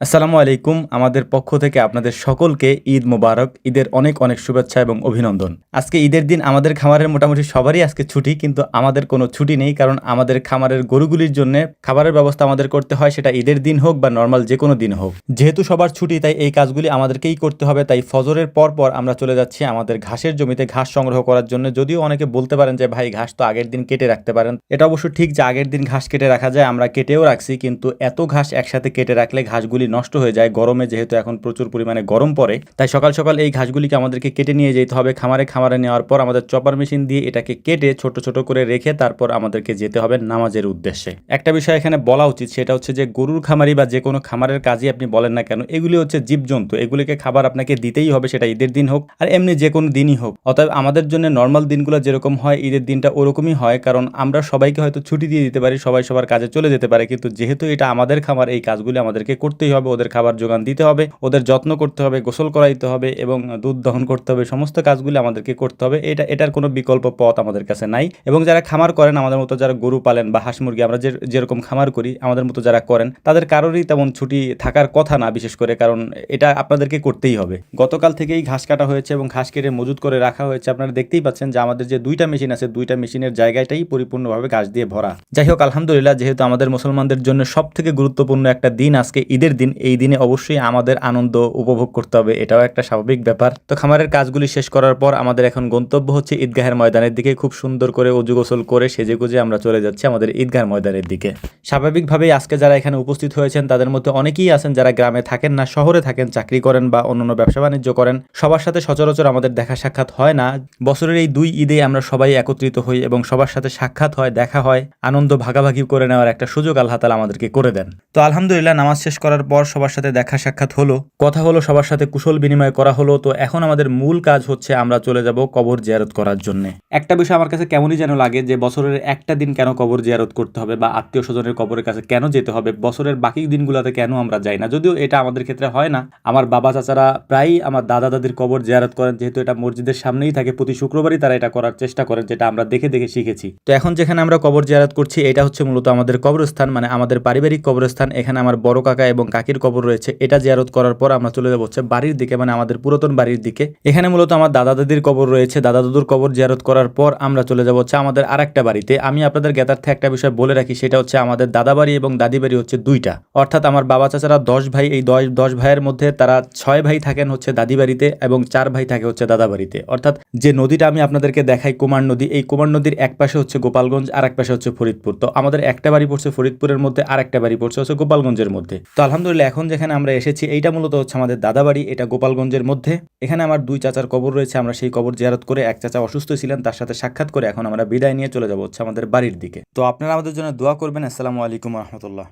আসসালামু আলাইকুম। আমাদের পক্ষ থেকে আপনাদের সকলকে ঈদ মোবারক, ঈদের অনেক অনেক শুভেচ্ছা এবং অভিনন্দন। আজকে ঈদের দিন আমাদের খামারের মোটামুটি সবারই আজকে ছুটি, কিন্তু আমাদের কোনো ছুটি নেই কারণ আমাদের খামারের গরুগুলির জন্য খাবারের ব্যবস্থা আমাদের করতে হয়, সেটা ঈদের দিন হোক বা নর্মাল যে কোনো দিন হোক। যেহেতু সবার ছুটি, তাই এই কাজগুলি আমাদেরকেই করতে হবে, তাই ফজরের পর পর আমরা চলে যাচ্ছি আমাদের ঘাসের জমিতে ঘাস সংগ্রহ করার জন্য। যদিও অনেকে বলতে পারেন যে, ভাই, ঘাস তো আগের দিন কেটে রাখতে পারেন। এটা অবশ্য ঠিক যে আগের দিন ঘাস কেটে রাখা যায়, আমরা কেটেও রাখছি, কিন্তু এত ঘাস একসাথে কেটে রাখলে ঘাসগুলি নষ্ট হয়ে যায়। গরমে যেহেতু এখন প্রচুর পরিমাণে গরম পড়ে, তাই সকাল সকাল এই ঘাসগুলিকে আমাদেরকে কেটে নিয়ে যেতে হবে। খামারে খামারে নেওয়ার পর আমাদের চপার মেশিন দিয়ে এটাকে কেটে ছোট ছোট করে রেখে তারপর আমাদেরকে যেতে হবে নামাজের উদ্দেশ্যে। একটা বিষয় এখানে বলা উচিত, সেটা হচ্ছে যে গরুর খামারি বা যে কোনো খামারের কাজই আপনি বলেন না কেন, এগুলি হচ্ছে জীবজন্তু। এগুলিকে খাবার আপনাকে দিতেই হবে, সেটা ঈদের দিন হোক, আর এমনি যে কোনো দিনই হোক। অতএব আমাদের জন্য নর্মাল দিনগুলো যেরকম হয়, ঈদের দিনটা ওরকমই হয়, কারণ আমরা সবাইকে হয়তো ছুটি দিয়ে দিতে পারি, সবাই সবার কাজে চলে যেতে পারে, কিন্তু যেহেতু এটা আমাদের খামার, এই কাজগুলি আমাদেরকে করতেই হবে, ওদের খাবার যোগান দিতে হবে, ওদের যত্ন করতে হবে, গোসল করাইতে হবে এবং দুধ দহন করতে হবে, সমস্ত কাজগুলি আমাদেরকে করতে হবে। এটা, এটার কোনো বিকল্প পথ আমাদের কাছে নাই। এবং যারা খামার করেন, আমাদের মতো যারা গরু পালেন বা হাঁস মুরগি, আমরা যেরকম খামার করি, আমাদের মতো যারা করেন, তাদের কারোরই তেমন ছুটি থাকার কথা না, বিশেষ করে কারণ এটা আপনাদেরকে করতেই হবে। গতকাল থেকেই ঘাস কাটা হয়েছে এবং ঘাস কেটে মজুত করে রাখা হয়েছে। আপনারা দেখতেই পাচ্ছেন যে আমাদের যে দুইটা মেশিন আছে, দুইটা মেশিনের জায়গাটাই পরিপূর্ণভাবে ঘাস দিয়ে ভরা। যাই হোক, আলহামদুলিল্লাহ, যেহেতু আমাদের মুসলমানদের জন্য সব থেকে গুরুত্বপূর্ণ একটা দিন আজকে ঈদের দিন এই দিনে অবশ্যই আমাদের আনন্দ উপভোগ করতে হবে, এটাও একটা স্বাভাবিক ব্যাপার। তো খামারের কাজগুলি শেষ করার পর আমাদের এখন গন্তব্য হচ্ছে ঈদগাহের ময়দানের দিকে, খুব সুন্দর করে অজু গোসল করে সেজে গুজে আমরা চলে যাচ্ছি আমাদের ঈদগাহের ময়দানের দিকে। স্বাভাবিকভাবেই আজকে যারা এখানে উপস্থিত হয়েছেন, তাদের মধ্যে অনেকেই আছেন যারা গ্রামে থাকেন না, শহরে থাকেন, চাকরি করেন বা অন্যান্য ব্যবসা বাণিজ্য করেন, সবার সাথে সচরাচর আমাদের দেখা সাক্ষাৎ হয় না। বছরের এই দুই ঈদে আমরা সবাই একত্রিত হই এবং সবার সাথে সাক্ষাৎ হয়, দেখা হয়, আনন্দ ভাগাভাগি করে নেওয়ার একটা সুযোগ আল্লাহ তালা আমাদেরকে করে দেন। তো আলহামদুলিল্লাহ, নামাজ শেষ করার পর সবার সাথে দেখা সাক্ষাৎ হলো, কথা হলো, সবার সাথে কুশল বিনিময় করা হলো, তো এখন আমাদের মূল কাজ হচ্ছে আমরা চলে যাব কবর জিয়ারত করার জন্য। একটা বিষয় আমার কাছে কেমনই যেন লাগে যে বছরের একটা দিন কেন কবর জিয়ারত করতে হবে বা আত্মীয় স্বজনের কবরের কাছে কেন যেতে হবে, বছরের বাকি দিনগুলোতে কেন আমরা যাই না? যদিও এটা আমাদের ক্ষেত্রে হয় না। আমার বাবা চাচারা প্রায়ই আমার দাদা দাদির কবর জিয়ারত করেন, যেহেতু এটা মসজিদের সামনেই থাকে, প্রতি শুক্রবারই তারা এটা করার চেষ্টা করেন, যেটা আমরা দেখে দেখে শিখেছি। তো এখন যেখানে আমরা কবর জিয়ারত করছি, এটা হচ্ছে মূলত আমাদের কবরস্থান মানে আমাদের পারিবারিক কবরস্থান, এখানে আমার বড় কাকা এবং কাকির কবর রয়েছে, এটা জিয়ারত করার পর আমরা চলে যাব হচ্ছে বাড়ির দিকে মানে আমাদের পুরাতন বাড়ির দিকে। এখানে মূলত আমার দাদা দাদির কবর রয়েছে, দাদা দাদুর কবর জিয়ারত করার পর আমরা চলে যাব হচ্ছে আমাদের আরেকটা বাড়িতে। আমি আপনাদের জ্ঞাতার্থে একটা বিষয় বলে রাখি, সেটা হচ্ছে আমাদের দাদা বাড়ি এবং দাদি বাড়ি হচ্ছে দুইটা। অর্থাৎ আমার বাবা চাচারা দশ ভাই, এই দশ দশ ভাইয়ের মধ্যে তারা ছয় ভাই থাকেন হচ্ছে দাদি বাড়িতে এবং চার ভাই থাকে হচ্ছে দাদা বাড়িতে। অর্থাৎ যে নদীটা আমি আপনাদেরকে দেখাই, কুমার নদী, এই কুমার নদীর এক পাশে হচ্ছে গোপালগঞ্জ আর এক পাশে হচ্ছে ফরিদপুর। তো আমাদের একটা বাড়ি পড়ছে ফরিদপুরের মধ্যে আর একটা বাড়ি পড়ছে হচ্ছে গোপালগঞ্জের মধ্যে। তো আলহামদুলিল্লাহ এখন যেখানে আমরা এসেছি, এইটা মূলত হচ্ছে আমাদের দাদাবাড়ি, এটা গোপালগঞ্জের মধ্যে। এখানে আমার দুই চাচার কবর রয়েছে, আমরা সেই কবর জিয়ারত করে এক চাচা অসুস্থ ছিলেন, তার সাথে সাক্ষাৎ করে এখন আমরা বিদায় নিয়ে চলে যাব হচ্ছে আমাদের বাড়ির দিকে। তো আপনারা আমাদের জন্য দোয়া করবেন। আসসালামু আলাইকুম রহমতুল্লাহ।